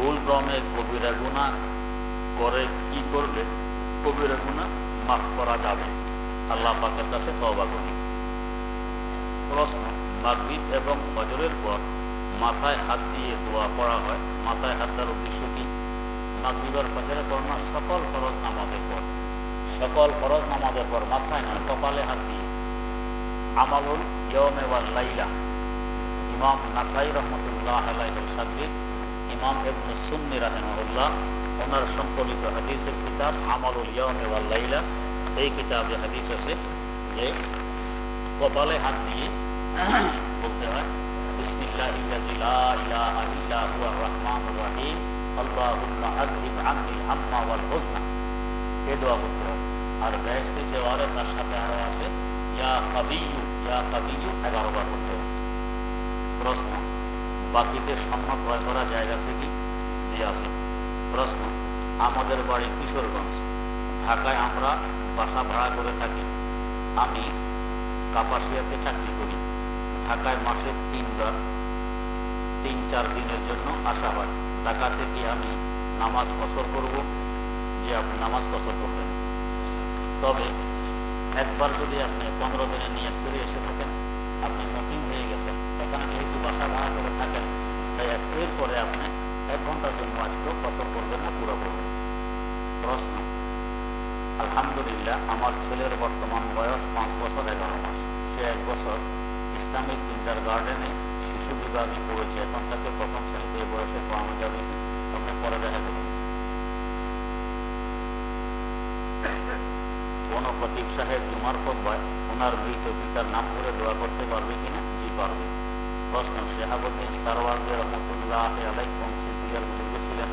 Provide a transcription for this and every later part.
ভুল ক্রমে কবিরা গুণা করে কি করলে কবিরা গুণা মাফ করা যাবে? আল্লাহ পাকের কাছে তবা করি। প্রশ্ন, মাগরিব এবং ফজরের পর মাথায় হাত দিয়ে দোয়া পড়া হয়। মাথায় হাত দেওয়ার উদ্দেশ্য কি? মাগরিব আর ফজরের পর না, সকল ফরজ নামাজের পর। সকল ফরজ নামাজের পর মাথায় নয় কপালে হাত দিয়ে। আমালুল ইয়মে ওয়াল লাইলা। ইমাম নাসাই রহমতুল্লাহ আলাইহির সাদ্দিক ইমাম ইবনে সুন্নি রাহিমাহুল্লাহ, ওনার সংকলিত হাদিসের কিতাব আমালুল ইয়মে এই কিতাবে হাদিস আছে যে কপালে হাত দিয়ে বলতে হয়। প্রশ্ন বাকিতে স্বর্ণ ক্রয় করা জায়গা আছে কি? জি, আছে। প্রশ্ন, আমাদের বাড়ি কিশোরগঞ্জ। ঢাকায় আমরা বাসা ভাড়া করে থাকি। আমি কাপাসিয়াতে চাকরি করি। ঢাকায় মাসে তিনবার তিন, চার দিনের জন্য আসা হয়। ঢাকা থেকে আমি নামাজ কসর করব? যে আপনি নামাজ কসর করবেন। তবে একবার যদি আপনি পনেরো দিনে নিয়ে ফিরে এসে থাকেন আপনি নতুন হয়ে গেছেন, এখানে যেহেতু বাসা ভাড়া করে থাকেন, তাই এর পরে আপনি এক ঘণ্টার জন্য আসলেও কসর করবেন না, পুরো করবেন প্রশ্ন। আলহামদুলিল্লাহ, আমার ছেলের বর্তমান বয়স পাঁচ বছর, এগারো মাস। সে এক বছর ইসলামিক ইন্টার গার্ডেনে শিশু বিভাগে পড়েছে, এখন তাকে প্রথম শ্রেণীতে এই বয়সে পড়ানো যাবে। আপনি পরে দেখা করুন। কোন প্রতীক সাহেব জুমার খোদ্ায় ওনার মৃত পিতার নাম করে দোয়া করতে পারবে কিনা? জি পারবে। প্রশ্ন, শেহাবুদ্দিন সারওয়ার্দি রহমতুল্লাহ আলাই কোন সিলসিলার বুজুর্গ ছিলেন,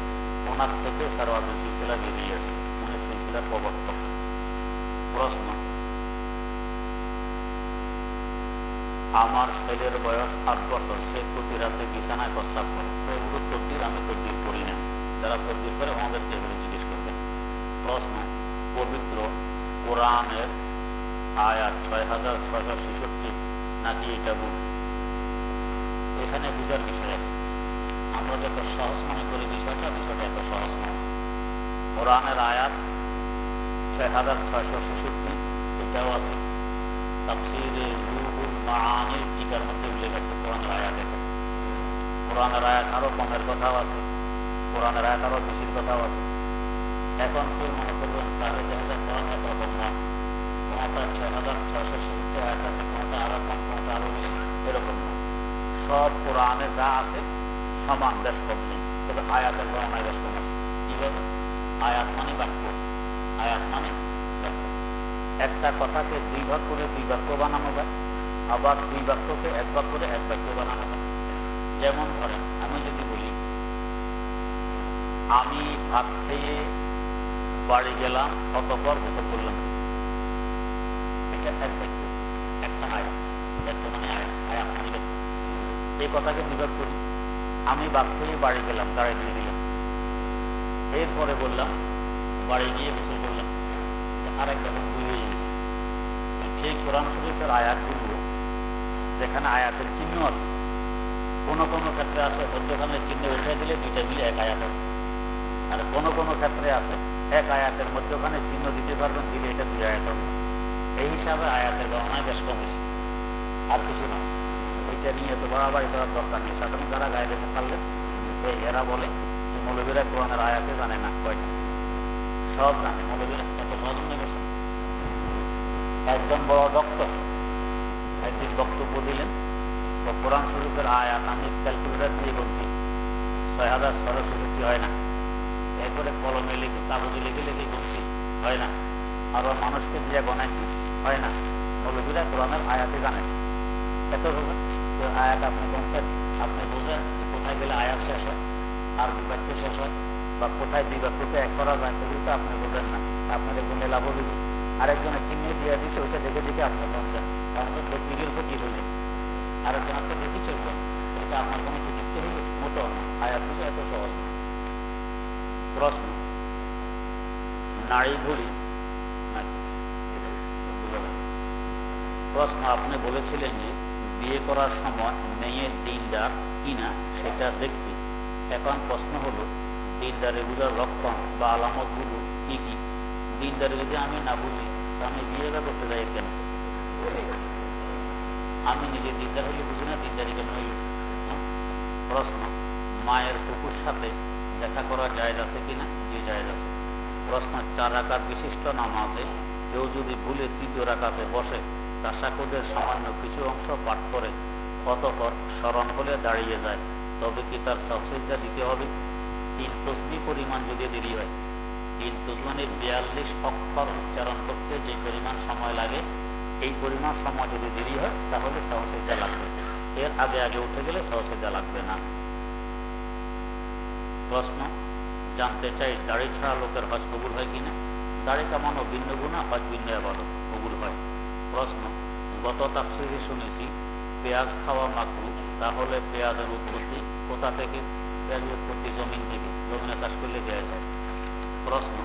ওনার থেকে সারওয়ার্দি সিলসিলা বেরিয়ে আসছে। উনি সিলসিলার প্রবর্তক। প্রশ্ন, আমার ছেলের বয়স আট বছর, সে প্রতি রাতে বিছানায় প্রস্তাব করে। এগুলো তদ্বির আমি তদ্বির করি না। যারা তদ্বির করে আমাদেরকে এগুলো জিজ্ঞেস করবেন। প্রশ্ন, পবিত্র কোরআনের আয়াত ছয় হাজার ছয়শো ছেষট্টি। নাকি এটা ভুল? এখানে বুঝার বিষয় আছে আমরা যত সহজ মনে করি বিষয়টা বিষয়টা এত সহজ নয়। কোরআনের আয়াত ছয় হাজার ছয়শো ছেষট্টি, এটাও আছে। তাফসিরে রুহুল মাআনির টিকার মধ্যে উল্লেখ আছে কোরআনের আয়াত। এটা কোরআনের আয়াত আরও কমের কথাও আছে। কোরআনের আয়াত আরও বেশির কথাও আছে। এখন কেউ মনে করবেন, তাহলে দেখা যায় কোরআন এক রকম না। সব কোরআনে যা আছে সমান, বেশ কম তবে আয়াতের গণনায় বেশ কম আছে। কীভাবে আয়াত মানে বাক্য। আয়াত মানে একটা কথাকে দুই ভাগ করে দুই বাক্য বানানো যায়। আবার দুই বাক্যকে এক ভাগ করে এক বাক্য বানানো যায়। যেমন ধরেন, আমি যদি বলি, আমি ভাত খেয়ে বাড়ি গেলাম, অতপর গোসল করলাম একটা আয়াত বাক্য মানে এরপরে বললাম, বাড়ি গিয়ে গোসল করলাম। সেই কোরআন শরীফের আয়াতগুলো, যেখানে আয়াতের চিহ্ন আছে, কোনো কোনো ক্ষেত্রে আছে, মধ্যখানের চিহ্ন উঠে দিলে দুইটা মিলে এক আয়াত হবে। আর কোনো কোনো ক্ষেত্রে আছে, এক আয়াতের মধ্যখানে চিহ্ন দিতে পারবেন, দিলে এটা দুই আয়াত হবে। এই হিসাবে আয়াতের গণনায় বেশ কমেছে আর কিছু না। ওইটা নিয়ে তো বাড়াবাড়ি করার দরকার নেই। সাধারণ যারা গায়ে দেখে পারলে এরা বলে যে মৌলবীরা কোরআনের আয়াতে জানে না কয়টা সব জানে। মৌলবীরা এত সহজ মনে করছেন একজন বড় ডক্টর একদিন বক্তব্য দিলেন, তো কোরআন শরীফের আয়াত আমি ক্যালকুলেটার দিয়ে বলছি, ছয় হাজার ছেষট্টি হয় না। এরপরে কলমে লিখে, কাগজে লিখে লিখে বলছি, হয় না। আরও মানুষকে দিয়ে গনাইছি হয় না। মৌলবীরা কোরআনের আয়াতে জানেন। এত হবে আয়াত আপনি বলছেন আপনি বোঝেন যে কোথায় গেলে আয়াত শেষ হয়, আর বিবাক্য শেষ হয়, বা কোথায় বিবাক্যকে এক করা যায় সেগুলো তো আপনি বোঝেন না। আপনার একজন লাভবিধি আরেকজনের চিহ্ন দিয়ে দিচ্ছে ওইটা দেখে দেখে আপনি বলছেন কারণ তো ব্যক্তিগের ক্ষতি হইলে? আরেকজন আপনি দেখে চলবেন এটা আপনার কোনো কৃতিত্ব হইলে মোটো আয়াত বিষয় এত সহজ প্রশ্ন, নারী ঘড়ি প্রশ্ন আপনি বলেছিলেন যে বিয়ে করার সময় মেয়ের দিনদার কিনা সেটা দেখতে এখন প্রশ্ন হলো দিনদারি বুঝার লক্ষণ বা আলামতগুলো কি কি? দিনদারি যদি আমি না বুঝি, তা আমি বিয়েটা করতে যাই কেন? আমি নিজে দিনদার হলে বুঝি না, দিনদারি কেন? প্রশ্ন, মায়ের ফুফুর সাথে দেখা করা জায়েজ আছে কিনা? যে জায়েজ আছে। প্রশ্ন, চার রাকাত বিশিষ্ট নামাজে কেউ যদি ভুলে তৃতীয় রাকাতে বসে তাসাকুদের সামান্য কিছু অংশ পাঠ করে অতপর স্মরণ হলে দাঁড়িয়ে যায়, তবে কি তার সাবসিডিটা দিতে হবে? তিন তসবি পরিমাণ যদি দেরি হয়। তিন তসমানের বিয়াল্লিশ অক্ষর উচ্চারণ করতে যে পরিমাণ সময় লাগে, এই পরিমাণ সময় যদি দেরি হয়, তাহলে সাহসিদা লাগবে। এর আগে আগে উঠে গেলে সাহসিদা লাগবে না। প্রশ্ন, জানতে চাই দাড়ি ছাড়া লোকের হজ কবুল হয় কিনা? দাড়ি কামানো ভিন্ন গুণা, হজ ভিন্ন আবাদত, কবুল হয়। প্রশ্ন। গত তাফসিরে শুনেছি, পেঁয়াজ খাওয়া মাত্র, তাহলে পেঁয়াজের উৎপত্তি কোথা থেকে? পেঁয়াজের উৎপত্তি জমিন থেকে। জমিনে চাষ করলে দেওয়া যায়। প্রশ্ন,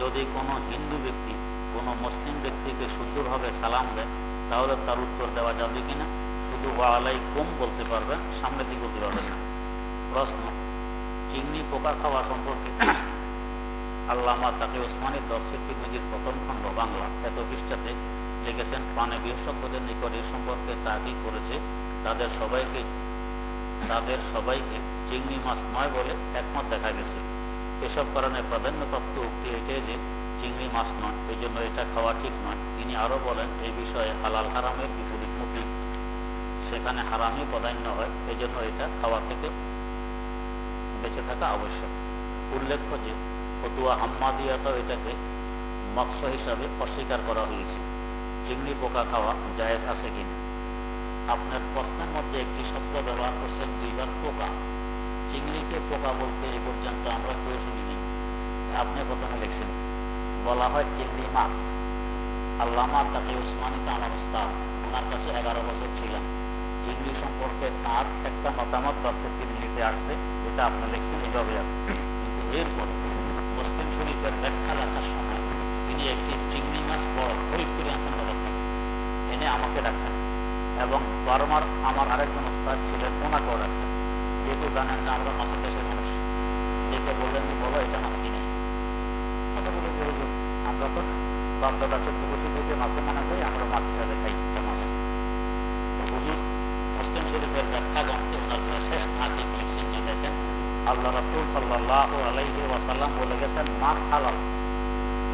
যদি কোনো হিন্দু ব্যক্তি কোনো মুসলিম ব্যক্তিকে শুদ্ধভাবে সালাম দেয়, তাহলে তার উত্তর দেওয়া যাবে কিনা? শুধু ওয়ালাই কম বলতে পারবেন সামনে দিকে বলতে পারবেন না। প্রশ্ন, চিংড়ি পোকা খাওয়া সম্পর্কে আল্লামা তাকে ওসমানী দর্শক নিজের প্রথম খণ্ড বাংলা এত পৃষ্ঠাতে লিখেছেন পানে বিশেষজ্ঞদের নিকট এ সম্পর্কে তাগি করেছে? তাদের সবাইকে তাদের সবাইকে চিংড়ি মাছ নয় বলে একমত দেখা গেছে। এসব কারণে প্রাধান্যপ্রাপ্ত উক্তি এটাই যে চিংড়ি মাছ নয় এই জন্য এটা খাওয়া ঠিক নয়। তিনি আরও বলেন, এই বিষয়ে হালাল হারামের বিপরীতমুখী সেখানে হারামই প্রাধান্য হয় এই জন্য এটা খাওয়া থেকে বেঁচে থাকা আবশ্যক। উল্লেখ্য যে ফতুয়া হাম্মাদিয়াটাও এটাকে মৎস্য হিসাবে অস্বীকার করা হয়েছে। চিংড়ি পোকা খাওয়া জায়েজ আছে কিনা? আপনার প্রশ্নের মধ্যে একটি শব্দ ব্যবহার করছেন দুইবার পোকা। চিংড়িকে পোকা বলতে এ পর্যন্ত আমরা কেউ শুনিনি। আপনি প্রথমে লিখছেন, বলা হয় চিংড়ি মাছ। আল্লামা তাকে উসমানিতে আমার উস্তাদ, ওনার কাছে এগারো বছর ছিলেন। চিংড়ি সম্পর্কে তার একটা মতামত তিনি নিতে আসছে যেটা আপনি লিখছেন এইভাবে আছে। কিন্তু এরপরে মুসলিম শরীফের ব্যাখ্যা লেখার সময় তিনি একটি চিংড়ি মাছ বড় খরিদ করে আনছেন বাজার থেকে এনে আমাকে ডাকছেন। এবং বারবার আমার আরেকজন উস্তাদ ছিলেন, ওনাকেও ডাকছেন। যেহেতু জানেন যে আমরা মাছের দেশের মানুষ দেখে বললেন যে, বলো, এটা মাছ কিনে কথা বলে হুজুর, আমরা তো বাপদাদা চোদ্দ বছর থেকে মাছে মনে করি আমরা মাছ হিসাবে খাই এটা মাছ। তো হুজুর, মুসলিম শরীফের ব্যাখ্যা গ্রন্থে ওনার শেষ নাকি লিখছেন যে দেখেন, আল্লাহ রাসুল সাল্লাহ আলাইহি ওয়াসাল্লাম বলে গেছেন, মাছ হালাল।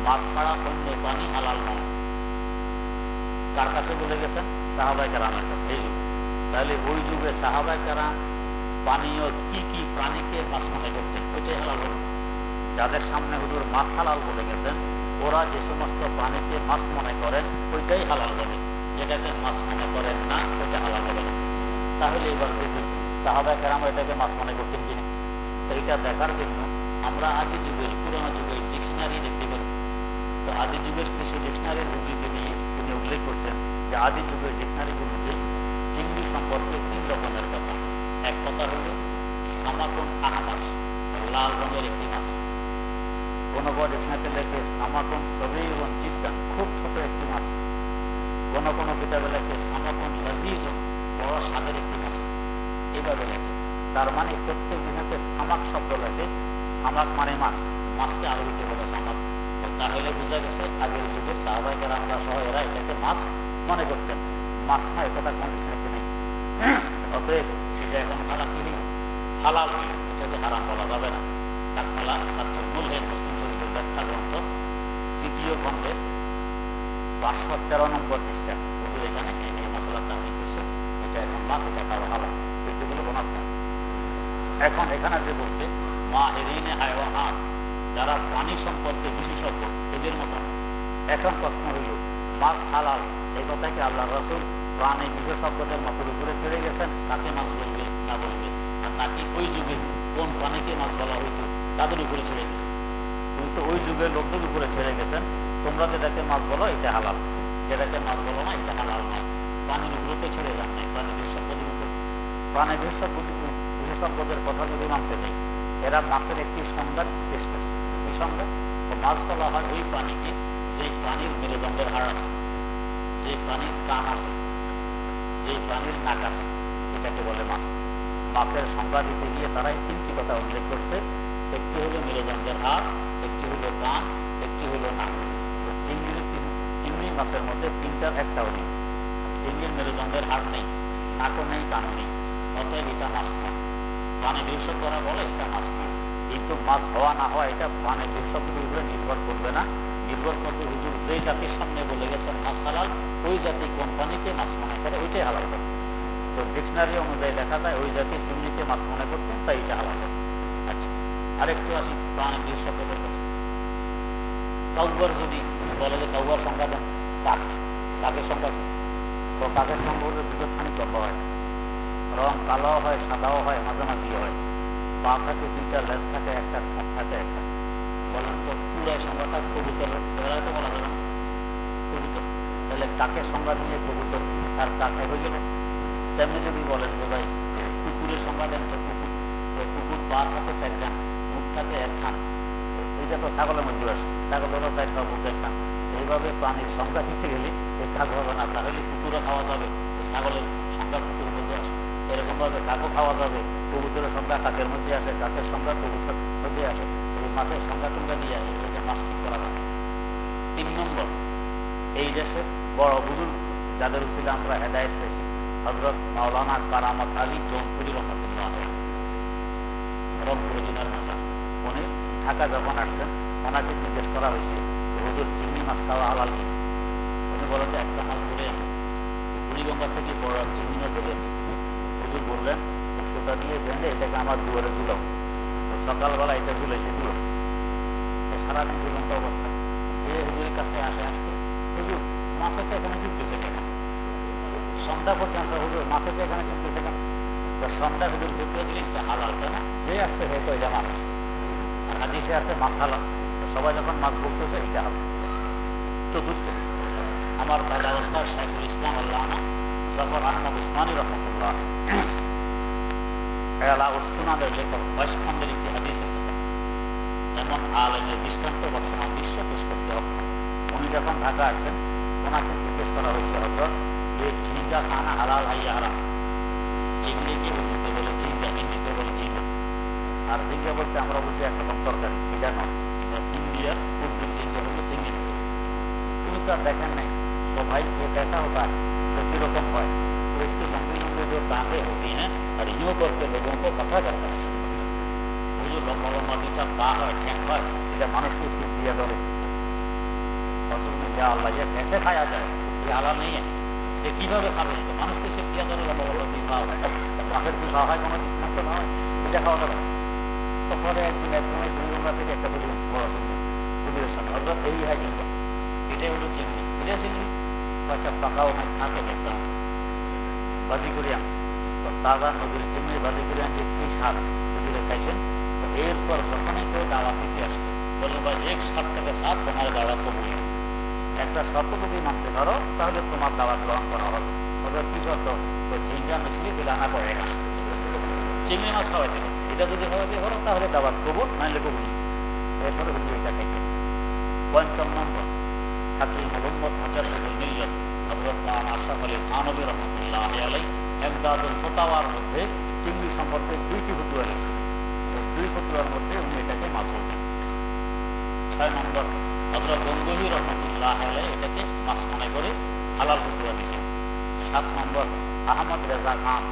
মাছ ছাড়া অন্য পানি হালাল নয়। কার কাছে বলে গেছেন সাহাবাই কারামের কাছে। এই যুগে তাহলে ওই যুগে সাহাবাই কারাম পানীয় কি কি প্রাণীকে মাছ মনে করতেন? ওইটাই হালাল হলো। যাদের সামনে হুজুর মাছ হালাল বলে গেছেন, ওরা যে সমস্ত প্রাণীকে মাছ মনে করেন, ওইটাই হালাল বলে যেটাকে মাছ মনে করেন না, ওইটা হালাল হবে তাহলে এবার দেখুন সাহাবাই কারাম এটাকে মাছ মনে করতেন কিনা? এইটা দেখার জন্য আমরা আগে যুগের, পুরোনো যুগের ডিকশনারি দেখতে পারি। তো আদি যুগের কিছু ডিকশনারির উদ্ধৃতি দিয়ে তিনি উল্লেখ করছেন যে আদি যুগের ডিকশনারিগুলোতে চিংড়ি সম্পর্কে তিন রকমের কথা। এক কথা হলো সামাকুন আহমাস লাল রঙের একটি মাছ। কোনো কোনো ডিকশনারিতে লেখে সামাকুন সবিরন জিদ্দান খুব ছোট একটি মাছ। কোনো কোনো কিতাবে লেখে সামাকুন লাজিজ, বড় স্বাদের একটি মাছ। এইভাবে লেখে। তার মানে প্রত্যেক দিনকে সামাক শব্দ লেখে। সামাক মানে মাছ। মাছকে আরবিতে বলে সামাক। তাহলে বোঝা গেছে আগের যুগে সাহাবাহিকের আমরা সহ এরা এটাকে মাছ মনে করতেন। মাছ না এটা কন্ডিশনে নেই। অতএব এটা এখন হারাম কি নেই হালাল এটাকে হারাম বলা যাবে না। কাকমালা তার মূল হেদ মুসলিম শরীফের ব্যাখ্যা গ্রন্থ, তৃতীয় খণ্ডের পাঁচশো তেরো নম্বর পৃষ্ঠা। ওদের এখানে এই এই মশলা তাহলে করছে? এটা এখন মাছ, এটা হালাল। এখন এখানে যে বলছে, মা এরিনে হায়ওয়ান যারা প্রাণী সম্পর্কে বিশেষজ্ঞ, এদের মতন এখন প্রশ্ন হইল মাছ হালাল, এই কথা কি আল্লাহ রসুল প্রাণী বিশেষজ্ঞদের মতের উপরে ছেড়ে গেছেন, তাকে মাছ বলবে না বলবে? আর নাকি ওই যুগে কোন প্রাণীকে মাছ বলা হইতো, তাদের উপরে ছেড়ে গেছে কিন্তু ওই যুগের লোকদের উপরে ছেড়ে গেছেন, তোমরা যেটাকে মাছ বলো এটা হালাল। যেটাকে মাছ বলো না, এটা হালাল নয়। প্রাণীর উপরে ছেড়ে যান নাই, প্রাণী বিশেষজ্ঞদের উপর। প্রাণী বিশেষজ্ঞ বিশেষজ্ঞদের কথা যদি মানতে নেই এরা মাছের একটি সংজ্ঞা পেশ এই মাছ হয় ওই যে প্রাণীর মেরুদণ্ডের হাড় আছে। প্রাণীর কান আছে। প্রাণীর নাক আছে। এটাকে বলে মাছ। মাছের সংজ্ঞা দিতে গিয়ে তিনটি কথা উল্লেখ করছে। একটি হলো মেরুদণ্ডের হাত একটি হলো কান, একটি হলো নাক। তো চিংড়ি মাছের মধ্যে তিনটার একটাও নেই চিংড়ির মেরুদণ্ডের হাত নেই, নাকও নেই, কানও নেই। অতএব এটা মাছ নয়। পানি বিশেষজ্ঞরা করা বলে এটা মাছ নয়। কিন্তু মাছ হওয়া না হওয়া, এটা পানি বিশেষজ্ঞের উপরে নির্ভর করবে না। নির্ভর করবে হুজুর যে জাতির সামনে বলে গেছেন, মাছ হালাল, ওই জাতি কোম্পানিকে মাছ মনে করে, ওইটাই হালাল করে তো ডিকশনারি অনুযায়ী দেখা যায়, ওই জাতির চিংড়িকে মাছ মনে করতেন তাই এটা হালাল করে আচ্ছা আরেকটু আসি প্রাণী বিশেষজ্ঞদের কাছে। কাউবার যদি বলে যে কাউবার সংখ্যা দেন কাক, কাকের সংখ্যা কি তো কাকের সংখ্যা হলে দুটো খানিক লম্বা হয়। রং কালো হয়, সাদাও হয় মাঝামাঝি হয়। থাকে দুইটা লেজ থাকে, একটা থাকে, একটা। বলেন তো, পুরো সংখ্যাটা কবুতর বেড়াতে বলা যাবে না। কবুতর তাহলে কাকের সংজ্ঞা নিয়ে কবুতর আর কাকে হয়ে গেল তেমনি যদি বলেন যে ভাই, কুকুরের সংজ্ঞা দেন তো কুকুর তো কুকুর পা থাকে চারখান মুখ থাকে একখান এটা তো ছাগলের মধ্যে আসে ছাগলেরও চারটা, মুখ একখান এইভাবে প্রাণীর সংজ্ঞা দিতে গেলে এই কাজ হবে না। তাহলে কুকুরও খাওয়া যাবে ছাগলের সংজ্ঞা কুকুরের মধ্যে আসে। এরকম ভাবে কাকও খাওয়া যাবে। কবুতরের সংখ্যা কাকের মধ্যে আসে কাকের সংখ্যা কবুতরের মধ্যে আসে এই মাছের সংখ্যা টুঙ্গা দিয়ে আসে যে মাছ ঠিক করা যাবে তিন নম্বর, এই দেশের বড় বুজুর্গ, যাদের ছিল আমরা হেদায়ত পেয়েছি হজরত মাওলানা কারামত আলী জৌনপুরি রহমতুল্লাহ রংপুর ভাষা উনি ঢাকা যখন আসছেন, ওনাকে জিজ্ঞেস করা হয়েছে হুজুর, চিংড়ি মাছ খাওয়া হালাল কি? উনি বলেন যে একটা মাছ ধরে আনি বুড়িগঙ্গা থেকে বড় চিংড়ি মাছ আছে হুজুর বললেন সুতা দিয়ে বেঁধে এটাকে আমার দুয়ারে ঝুলাও। তো সকালবেলা এটা ঝুলেছে দুয়ারে। সারাদিন ঝুলন্ত অবস্থা। যে হুজুরের কাছে আসে আসতে, হুজুর, মাছের এখানে ঝুলতেছে কেন? সন্ধ্যা পর্যন্ত হুজুর, মাছের এখানে ঝুলতেছে কেন? তো সন্ধ্যা হুজুর ঢুকে দিলে এটা হালাল কেন যে আসছে হয়তো এটা মাছ। আর হাদিসে আছে, মাছ হালাল। সবাই যখন মাছ বলতেছে এটা হালাল। চতুর্থ, আমার দাদা অবস্থা শাইখুল ইসলাম আল্লাহ জফর আহমদ উসমানী রহমতুল্লাহ সুনাদের লেখক ওয়েস্টখণ্ডের একটি হাদিসের এমন আলমের দৃষ্টান্ত বর্তমান বিশ্বে পেশ উনি যখন ঢাকা আসেন, ওনাকে জিজ্ঞেস করা হয়েছে, হজরত, এই জিন্দা খানা হালাল হাইয়া হারাম? ইংরেজি উর্দুতে বলে? জিন্দা হিন্দিতে বলে? জিন্দা। আর জিন্দা বলতে আমরা বুঝি একরকম তরকারি এটা নয়। ইন্ডিয়ার উর্দুর জিন্দা বলতে সিঙ্গি তুমি দেখেন নাই, তো ভাই, যে পেশা হতা কীরকম হয়। तो इसकी लंबी लंबी जो टांगे होती हैं और यूं करके लोगों को पता करता है वो जो लंबा लंबा দুটা পা হয় ঠ্যাং হয় এটা মানুষকে সিপ দিয়া ধরে ফসল में क्या अल्लाह ये कैसे खाया जाए ये हालाल नहीं है ये কিভাবে খাবে তো মানুষকে সিপ দিয়া ধরে লম্বা লম্বা দুই পা হয় মাছের কি খাওয়া হয় কোনো ঠিক মতো নয় এটা খাওয়া যাবে তো পরে একদিন একদম দুই গঙ্গা থেকে একটা বুঝে বড় চিংড়ি বুঝিয়ে সামনে অর্থাৎ এই হয় চিংড়ি এটাই হলো চিংড়ি এটা চিংড়ি আচ্ছা পাকাও নাই থাকে দেখতাম বাজি করে আনছে তো তাজা নদীর চিংড়ি বাজি করে আনছে কি স্বাদ নদীরে খাইছেন? এরপর যখনই কেউ দাওয়াত দিতে আসতো বলল, ভাই, এক ষাট থেকে সাত তোমার দাওয়াত কবুল একটা শর্ত যদি মানতে পারো, তাহলে তোমার দাওয়াত গ্রহণ করা হবে। ওদের কি শর্ত? তো ঝিঙ্গা মিছলি দিলানা পড়ে না। চিংড়ি মাছ খাওয়াইতে হবে। এটা যদি খাওয়াইতে পারো, তাহলে দাওয়াত কবুল নাইলে কবুল এরপরে হুজুর এটা খাইতে পঞ্চম নম্বর, হাকিম মোহাম্মদ মুজাহিদুল মিল্লাত। হযরত মাওলানা আলী থানভী রাহমাতুল্লাহ আলাইহি এমদাদুল ফতাওয়ার মধ্যে চিংড়ি সম্পর্কে দুইটি ফতুয়া লিখেছেন দুই ফতুয়ার মধ্যে উনি এটাকে মাছ বলছেন ছয় নম্বর, হযরত গঙ্গোহী রহমতুল্লাহ আলাইহি এটাকে মাছ মনে করে হালাল ফতুয়া দিয়েছেন। সাত নম্বর, আহমদ রেজা খান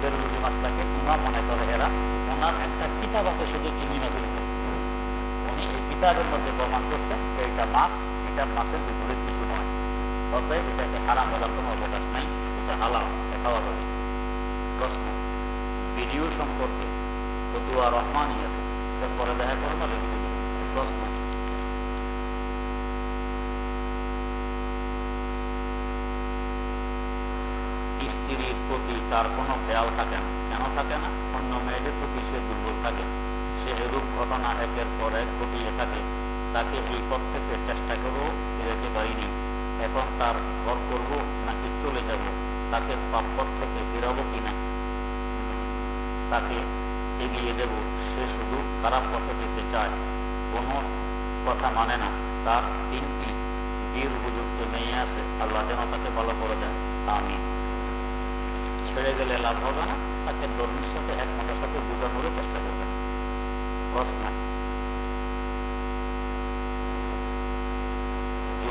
বেরুলি মাছটাকে ইমাম মনে করে এরা। ওনার একটা কিতাব আছে শুধু চিংড়ি মাছের উনি এই কিতাবের মধ্যে প্রমাণ করছেন যে এটা মাছ, এটা মাছের বিপরীত অতএব এটাকে হারাম বলার কোনো অবকাশ নাই। এটা হালাল খাওয়া যাবে। প্রশ্ন, ভিডিও সম্পর্কে ফতুয়া রহমানিয়া পরে দেখা করো না প্রশ্ন। স্ত্রীর প্রতি তার কোনো খেয়াল থাকে না। কেন থাকে না? অন্য মেয়েদের প্রতি সে দুর্বল থাকে। সে এরূপ ঘটনা একের পর এক ঘটিয়ে থাকে। তাকে এই পথ থেকে চেষ্টা করব ফিরেতে পারিনি এখন তার ঘর করব নাকি চলে যাব? তাকে পাপপথ থেকে ফিরাবো কিনা? তাকে এগিয়ে দেব। সে শুধু খারাপ পথে যেতে চায়। কোনো কথা মানে না। তার তিনটি বীর উপযুক্ত মেয়ে আছে। আল্লাহ যেন তাকে ভালো করে দেন আমি ছেড়ে গেলে লাভ হবে না। তাকে ধর্মের সাথে একমতের সাথে বোঝানোর চেষ্টা করবেন। প্রশ্ন।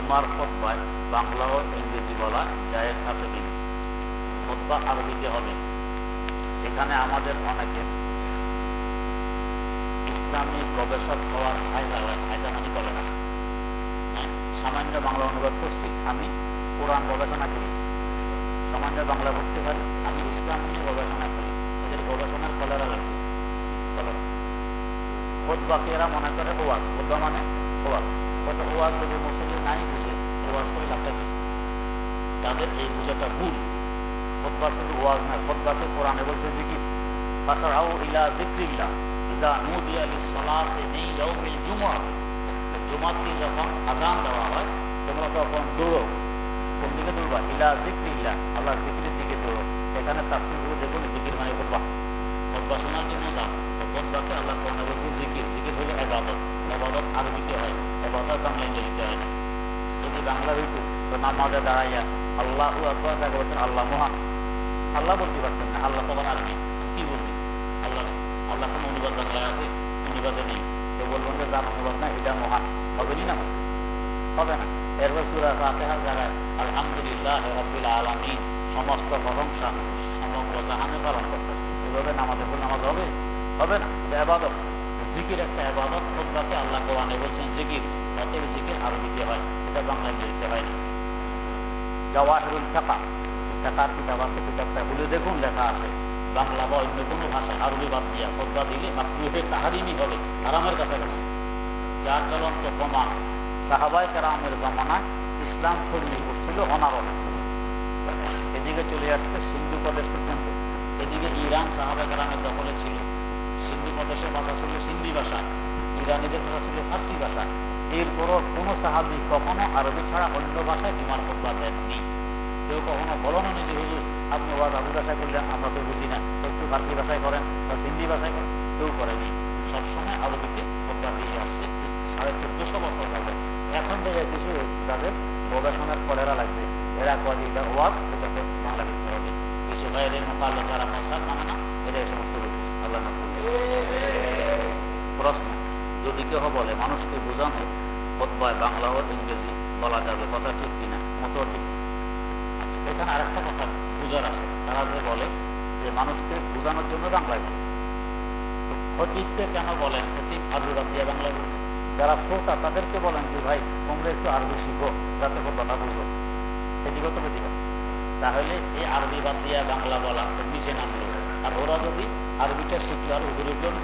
জুমার খোদ্বায় বাংলা ও ইংরেজি বলা জায়েজ আছে কিনা? খোদ্বা আরবিতে হবে। এখানে আমাদের অনেকে ইসলামী গবেষক হওয়ার হায়দামানি করে না। হ্যাঁ, সামান্য বাংলা অনুবাদ করছি। আমি কোরআন গবেষণা করি। সামান্য বাংলা পড়তে পারি। আমি ইসলাম নিয়ে গবেষণা করি। এদের গবেষণার কলেরা লাগছে খোদবাকে এরা মনে করে ওয়াজ? খোদবা মানে ওয়াজ। ওয়াজ যদি মুসলিম নাই বুঝে ওয়াজ করে লাভটা কি তাদের এই বুঝাটা ভুল। খোদবা শুধু ওয়াজ না, খোদবাকে কোরআনে বলছে যে কি ইলা যিকরিল্লাহ। ইজা নুদিয়া লিসসালাতি মিন ইয়াউমিল জুমআহ জুমাতে যখন আজান দেওয়া হয়, তোমরা তখন দৌড়ো। কোন দিকে দৌড়বা? ইলা যিকরিল্লাহ। আল্লাহর জিকিরের দিকে দৌড়ো। এখানে তাফসীরগুলো দেখুন জিকির মানে খোদবা খোদবা শোনার জন্য যাও। খোদবাকে আল্লাহ কোরআনে বলছে জিকির। জিকির আরবিতে হয়। ইবাদত বাংলা ইংরেজিতে হয় না। যদি বাংলা হইতো, তো নামাজে দাঁড়াইয়া আল্লাহু আকবার তাকে আল্লাহ মহান। আল্লাহ বলতে পারতেন না, আল্লাহ তখন আরবি কি বলবেন আল্লাহ আল্লাহ কোন অনুবাদ বাংলায় আছে? অনুবাদে নেই। তো বলবেন যে যার অনুবাদ না, এটা মহান। হবে না? হবে না। এরপর সুরা ফাতেহা যারা আলহামদুলিল্লাহ রব্বিল আলামিন। সমস্ত প্রশংসা সমগ্র জাহানে পালন করতে এভাবে নামাজে কোন নামাজ হবে? হবে না। এটা জিকির একটা আবাদত খোদ্দাকে আল্লাহ কোরআনে বলছেন জিকির অতএব জিকির আরবিতে হয়। এটা বাংলায় ইংরেজিতে হয় না। জওয়াহিরুল টাকা টাকার কিতাব আছে, কিতাবটা বলে দেখুন, লেখা আছে। বাংলা বা অন্য কোনো ভাষা আরবি বাদ দিয়া খোদ্দা দিলে মাকরুহে তাহারিমি হবে আরামের কাছাকাছি। যার জ্বলন্ত প্রমাণ। সাহাবাই কারামের জমানায় ইসলাম ছড়িয়ে পড়ছিল অনারণে। এদিকে চলে আসছে সিন্ধু প্রদেশ পর্যন্ত। এদিকে ইরান সাহাবাই কারামের দখলে ছিল। প্রদেশের ভাষা ছিল সিন্ধি ভাষা, ইরানিদের ভাষা ছিল ফার্সি ভাষা। এরপরও কোনো সাহাবি কখনো আরবি ছাড়া অন্য ভাষায় বিমান খোদ্া দেননি। কেউ কখনো বলো না নিজে, হুজুর, আপনি ওয়াজ আবু ভাষায় করলেন, আমরা তো বুঝি না। একটু ফার্সি ভাষায় করেন বা সিন্ধি ভাষায় করেন। কেউ করেনি। সবসময় আরবিতে খোদ্া দিয়ে আসছে। সাড়ে চোদ্দশো বছর যাবে। এখন থেকে কিছু যাদের গবেষণার কলেরা লাগবে। এরা কয় এটা ওয়াজ, এটাকে বাংলা লিখতে হবে কিছু ভাইয়ের মোকালে যারা মশার মানে না এটা সমস্ত আল্লাহ প্রশ্ন, যদি কেহ বলে, মানুষকে বোঝানো খোদ্বায় বাংলা ও ইংরেজি বলা যাবে, কথা ঠিক কিনা? মতো ঠিক। আচ্ছা এখানে আরেকটা কথা বুঝার আছে। তারা যে বলে যে, মানুষকে বোঝানোর জন্য বাংলায় বলে। খতিবকে কেন বলেন? খতিব আরবি বাদ দিয়ে যারা শ্রোতা, তাদেরকে বলেন যে, ভাই, তোমরা একটু আরবি শিখো, যাতে কথা বুঝো। এদিকে তো তাহলে এই আরবি বাদ দিয়া বাংলা বলা নিচে নামলো আর ওরা যদি আরবিটা শিখলো আর উঠল না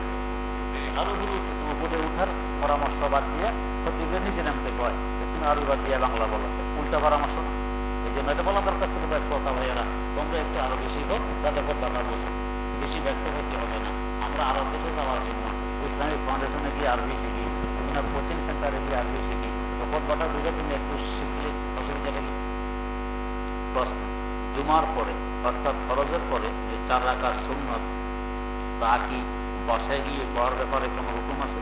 আর উপরে উপরে উঠার পরামর্শ বাদ দিয়ে খতিবের নিচে নামতে কয়। তুমি আরবি বাদ দিয়া বাংলা বলো। উল্টা পরামর্শ। না এই জন্য এটা বলা দরকার ছিল শ্রোতা ভাইয়েরা। তোমরা একটু আরবি শিখো যাতে কথাটা বুঝো। বেশি ব্যক্ত করতে হবে না। আমরা আরব দেশে যাওয়ার জন্য ইসলামিক ফাউন্ডেশনে গিয়ে আরবি শিখি, বিভিন্ন কোচিং সেন্টারে গিয়ে আরবি শিখি। কথা বুঝে তুমি একটু শিখলে অসুবিধা নেই। প্রশ্ন। জুমার পরে, অর্থাৎ ফরজের পরে, যে চার রাখার সুন্নত তা কি বাসায় গিয়ে পড়ার ব্যাপারে কোনো হুকুম আছে?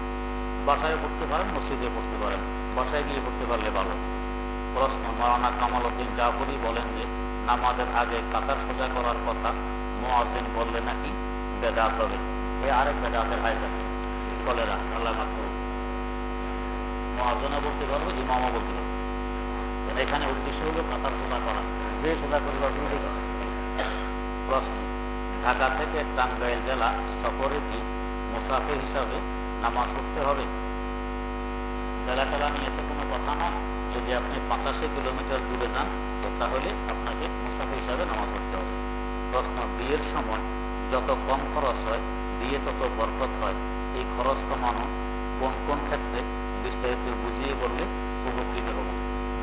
বাসায় পড়তে পারেন, মসজিদে পড়তে পারেন। বাসায় গিয়ে পড়তে পারলে ভালো। প্রশ্ন, মৌলানা কামাল উদ্দিন জাফরি বলেন যে, নামাজের আগে কাতার সোজা করার কথা মোয়াজিন বললে নাকি বেদাত হবে। এ আরেক বেদাতের হাইজান কলেরা আল্লাহ মহাজনা বলতে পারব, ইমামও বলতে পারব। এখানে উদ্দেশ্য হলো কাতার সোজা করা। যে সোজা করবে, অসুবিধা? প্রশ্ন ঢাকা থেকে টাঙ্গাইল জেলা সফরে কি মুসাফির হিসাবে নামাজ পড়তে হবে? জেলা টেলা নিয়ে তো কোনো কথা না। যদি আপনি পঁচাশি কিলোমিটার দূরে যান, তো তাহলে আপনাকে মুসাফির হিসাবে নামাজ পড়তে হবে। প্রশ্ন, বিয়ের সময় যত কম খরচ হয়, বিয়ে তত বরকত হয়। এই খরচ কমানো কোন কোন ক্ষেত্রে বিস্তারিত বুঝিয়ে বললে উপকৃত হব।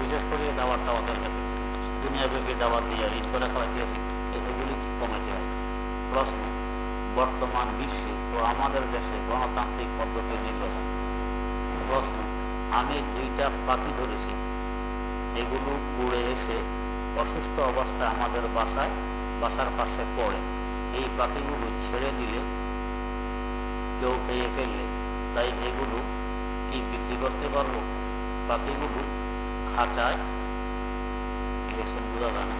বিশেষ করে দাওয়ার দাওয়াতের ক্ষেত্রে দুনিয়া দুনিয়াব্যাপী দাওয়াত দিয়ে ঋণ করে খাওয়াইতে আসি এগুলি কমাতে হবে প্রশ্ন, বর্তমান বিশ্বে ও আমাদের দেশে গণতান্ত্রিক পদ্ধতি নির্বাচন। প্রশ্ন, আমি দুইটা পাখি ধরেছি এগুলো উড়ে এসে অসুস্থ অবস্থায় আমাদের বাসায়, বাসার পাশে পড়ে। এই পাখিগুলো ছেড়ে দিলে, কেউ খেয়ে ফেললে, তাই এগুলো কি বিক্রি করতে পারব? পাখিগুলো খাঁচায় বোঝা যায় না।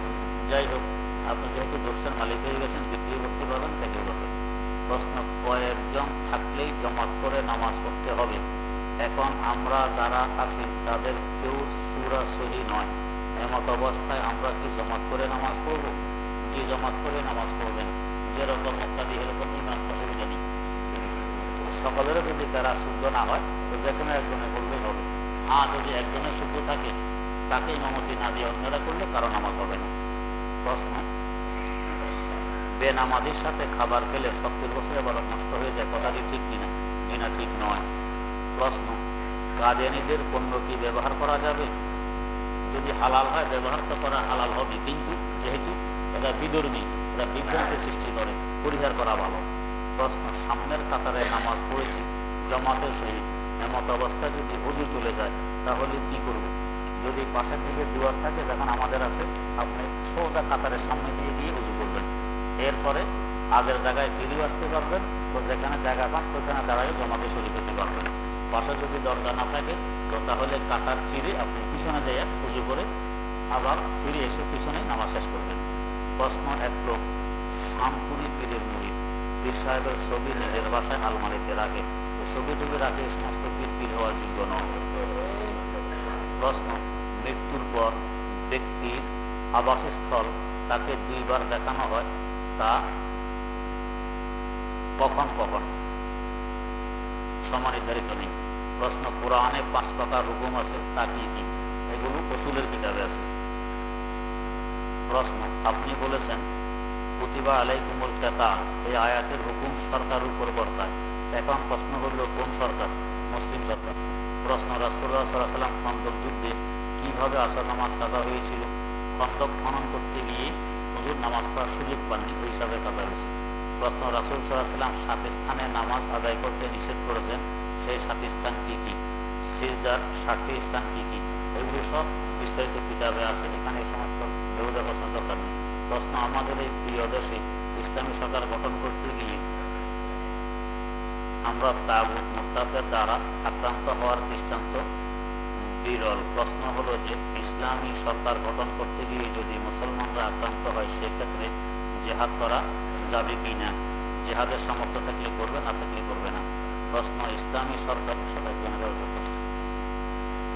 যাই হোক আপনি যেহেতু দোষের মালিক হয়ে গেছেন বিক্রি করতে পারবেন বিক্রি করবেন প্রশ্ন কয়েকজন থাকলেই জমাত করে নামাজ পড়তে হবে। এখন আমরা যারা আছি, তাদের কেউ সুরা সহি নয়। এমত অবস্থায় আমরা কি জমাত করে নামাজ পড়ব? যে জমাত করে নামাজ পড়বেন, যেরকম মুক্তাদি এরকম ইমান অসুবিধা নেই সকলেরও যদি তারা শুদ্ধ না হয়, তো যে কোনো একজনে করলেই হবে। হ্যাঁ যদি একজনের শুদ্ধ থাকে, তাকে ইমামতি না দিয়ে অন্যরা করলে কারও নামাজ হবে না। প্রশ্ন। বেনামাজির সাথে খাবার খেলে সত্তর বছরে বড় নষ্ট হয়ে যায়, কথাটি ঠিক কিনা? কিনা ঠিক নয়। প্রশ্ন কাদিয়ানিদের পণ্য কি ব্যবহার করা যাবে? যদি হালাল হয়, ব্যবহার তো করা হালাল হবে, কিন্তু যেহেতু এরা বিদর্মী, এরা বিভ্রান্তি সৃষ্টি করে, পরিহার করা ভালো। প্রশ্ন, সামনের কাতারে নামাজ পড়েছি, জমাতের সহিত, এমত অবস্থায় যদি অজু চলে যায়, তাহলে কি করব? যদি পাশের দিকে দুয়ার থাকে যখন আমাদের আছে। আপনি সোজা কাতারের সামনে দিয়ে দিয়ে উজু করবেন। এরপরে আগের জায়গায় ফিরিয়ে আসতে পারবেন তো যেখানে জায়গা পান, ওইখানে দাঁড়ায় জমাতে শুরু করতে পারবেন। পাশে যদি দরজা না থাকে, তো তাহলে কাতার চিরে আপনি পিছনে যাইয়া পুজো করে আবার ফিরে এসে পিছনে নামাজ শেষ করবেন। প্রশ্ন এক লোক, শামপুরি পীরের মুড়ি। পীর সাহেবের ছবি নিজের বাসায় আলমারিতে রাখে। ছবি ছবি রাখে সমস্ত পীর পীর হওয়ার যোগ্য নয়। প্রশ্ন ব্যক্তির আবাসস্থল তাকে দুইবার দেখানো হয়, তা কখন কখন? সমানির্ধারিত নেই। প্রশ্ন কোরআনে পাঁচ প্রকার হুকুম আছে, তা কি কি? এগুলো ওসুলের কিতাবে আছে। প্রশ্ন, আপনি বলেছেন প্রতিভা আলাই আলাইকুমুল কেতাল, এই আয়াতের হুকুম সরকার উপর বর্তায়। এখন প্রশ্ন হলো, কোন সরকার? মুসলিম সরকার। প্রশ্ন রাসুল্লাহ সাল্লাম খন্দক যুদ্ধে কীভাবে আসর নামাজ কাজা হয়েছিল? খন্দক খনন করতে গিয়ে হুজুর নামাজ পড়ার সুযোগ পাননি, ওই হিসাবে কাজা হয়েছে। প্রশ্ন রাসুল সাল্লাম সাত স্থানে নামাজ আদায় করতে নিষেধ করেছেন, সেই সাত স্থান কি কি? সিজদার ষাটটি স্থান কি কি? এগুলো সব বিস্তারিত কিতাবে আছে, এখানে সমস্ত বেহুদা প্রশ্ন দরকার নেই। প্রশ্ন আমাদের এই প্রিয় দেশে, ইসলামী সরকার গঠন করতে গিয়ে আমরা তাগুত মোস্তাদের দ্বারা আক্রান্ত হওয়ার দৃষ্টান্ত বিরল প্রশ্ন হলো যে, ইসলামী সরকার গঠন করতে গিয়ে যদি মুসলমানরা আক্রান্ত হয়, সেক্ষেত্রে জেহাদ করা যাবে কি না? জেহাদের সামর্থ্য থাকলে করবে না থাকলে করবে না? প্রশ্ন ইসলামী সরকার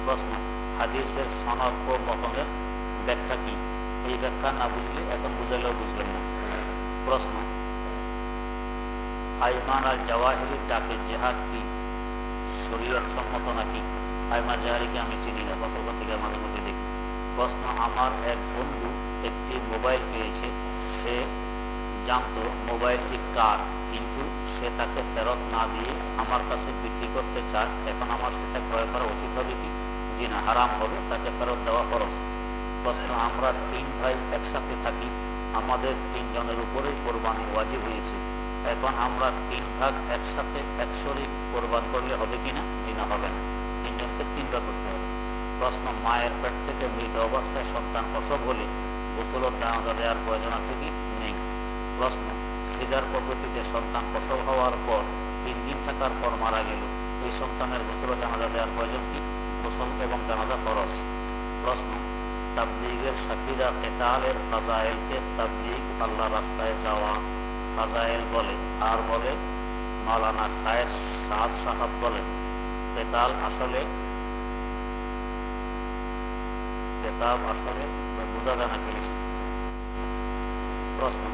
প্রশ্ন, হাদিসের সনদ ও মতনের ব্যাখ্যা কি? এই ব্যাখ্যা না বুঝলে, এখন বুঝালেও বুঝলেন না। প্রশ্ন, আইমান আর জাওয়াহিরির ডাকে জেহাদ কি? শরীয়ত সম্মত নাকি? আইমান জাহারিকে আমি চিনি না কত থেকে আমাদের মধ্যে দেখি। প্রশ্ন, আমার এক বন্ধু একটি মোবাইল পেয়েছে, সে জানতো মোবাইলটি কার, কিন্তু সে তাকে ফেরত না দিয়ে আমার কাছে বিক্রি করতে চায়, এখন আমার সেটা ক্রয় করা উচিত হবে কি? জি না, হারাম হবে, তাকে ফেরত দেওয়া খরচ। প্রশ্ন, আমরা তিন ভাই একসাথে থাকি, আমাদের তিনজনের উপরেই কোরবানি ওয়াজিব হয়েছে। এখন আমরা তিন ভাগ একসাথে একশরই কোরবান করলে হবে কিনা জি হবে না। তিন ভাগ করতে হবে। প্রশ্ন, মায়ের পেট থেকে মৃত অবস্থায় সন্তান প্রসব হলে গোসলত জানাজা দেওয়ার প্রয়োজন আছে কি? নেই। প্রশ্ন, সিজার পদ্ধতিতে সন্তান প্রসব হওয়ার পর তিন দিন থাকার পর মারা গেল। এই সন্তানের গোসল জানাজা দেওয়ার প্রয়োজন কি? গোসল এবং জানাজা খরচ প্রশ্ন, তাবলিগের সাথীরা কেতালের ফাজাইলকে তাবলিগ আল্লাহ রাস্তায় যাওয়া ফাজাইল বলে, আর বলে? মালানা সায়েদ সাদ সাহাব বলেন কেতাল আসলে কেতাব আসলে বোঝা যায় না ফেলেছে প্রশ্ন,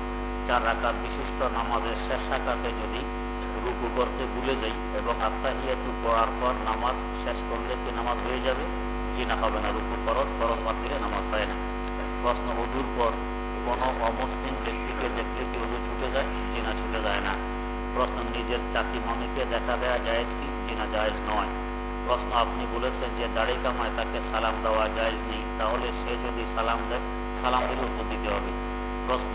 চার রাকাত বিশিষ্ট নামাজের শেষ রাকাতে যদি রুকু করতে ভুলে যাই এবং আত্মাহিয়াতু পড়ার পর নামাজ শেষ করলে কি নামাজ হয়ে যাবে? জিনা হবে না, রুকু ফরজ ফরজ বাদ দিলে নামাজ হয় না। প্রশ্ন অজুর পর কোনো অমুসলিম ব্যক্তিকে দেখলে কি অজু ছুটে যায়? জিনা ছুটে যায় না। প্রশ্ন নিজের চাচি মমিকে দেখা দেওয়া জায়েজ কি? জিনা জায়েজ নয়। প্রশ্ন আপনি বলেছেন যে দাড়ি কামায় তাকে সালাম দেওয়া জায়েজ নেই। তাহলে সে যদি সালাম দেয় সালাম দিলে উত্তর দিতে হবে। প্রশ্ন,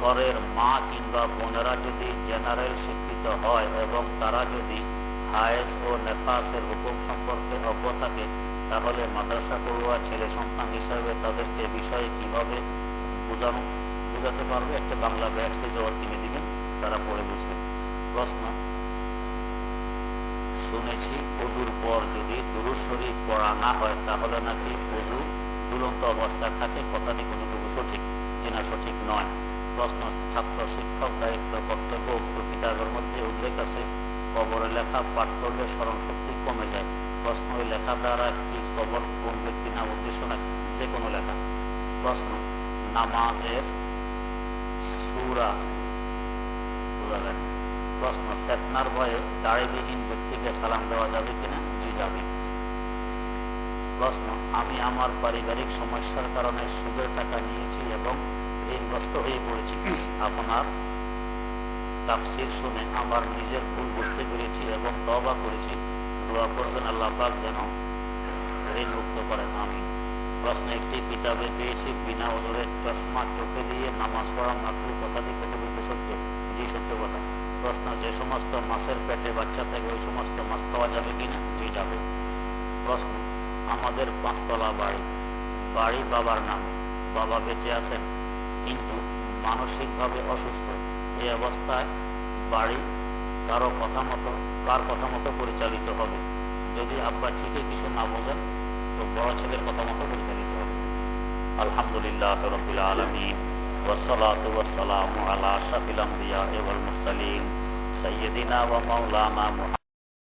ঘরের মা কিংবা বোনেরা যদি জেনারেল শিক্ষিত হয় এবং তারা যদি হায়েজ ও নেফাসের হুকুম সম্পর্কে অজ্ঞ থাকে, তাহলে মাদ্রাসা পড়ুয়া ছেলে সন্তান হিসাবে তাদেরকে বিষয়ে কীভাবে বোঝানো, বোঝাতে পারবে? একটা বাংলা ব্যাসটি জবাব কিনে দিবেন, তারা পড়ে বুঝবেন প্রশ্ন। শুনেছি অজুর পর যদি দুরুদ শরীফ পড়া না হয়, তাহলে নাকি অজু ঝুলন্ত অবস্থায় থাকে। কথাটি কতটুকু সঠিক কিনা সঠিক নয়। প্রশ্ন, ছাত্র, শিক্ষক, দায়িত্ব কর্তব্য উক্ত মধ্যে উল্লেখ আছে। কবরে লেখা পাঠ করলে স্মরণ শক্তি কমে যায়। প্রশ্ন, ওই লেখা দ্বারা কি কবর কোন ব্যক্তি নাম উদ্দেশ্য নাকি যে কোনো লেখা? প্রশ্ন, নামাজের সুরা বুঝালেন প্রশ্ন ফেতনার ভয়ে দাড়িবিহীন ব্যক্তিকে সালাম দেওয়া যাবে কিনা? জি যাবে। প্রশ্ন আমি আমার পারিবারিক সমস্যার কারণে সুদের টাকা নিয়েছি এবং ঋণগ্রস্ত হয়ে পড়েছি। আপনার তাফসির শুনে আমার নিজের ভুল বুঝতে পেরেছি এবং তবা করেছি। দোয়া করবেন আল্লাহ পাক যেন ঋণ মুক্ত করেন। আমি প্রশ্ন একটি কিতাবে পেয়েছি বিনা ওজরের চশমা চোখে দিয়ে নামাজ পড়া মাত্র কথাটি কতটুকু সত্য? জি সত্য কথা। প্রশ্ন যে সমস্ত মাছের পেটে বাচ্চা থাকে, ওই সমস্ত মাছ খাওয়া যাবে কিনা? জি, যাবে। প্রশ্ন, আমাদের পাঁচতলা বাড়ি। বাড়ি বাবার নামে। বাবা বেঁচে আছেন, কিন্তু মানসিকভাবে অসুস্থ। এই অবস্থায় বাড়ি কারও কথা মতো, কার কথা মতো পরিচালিত হবে? যদি আব্বা ঠিকই কিছু না বোঝেন, তো বড় ছেলের কথা মতো পরিচালিত হবে। আলহামদুলিল্লাহ রবিল والصلاة والسلام على أشرف الأنبياء والمرسلين سيدنا ومولانا محمد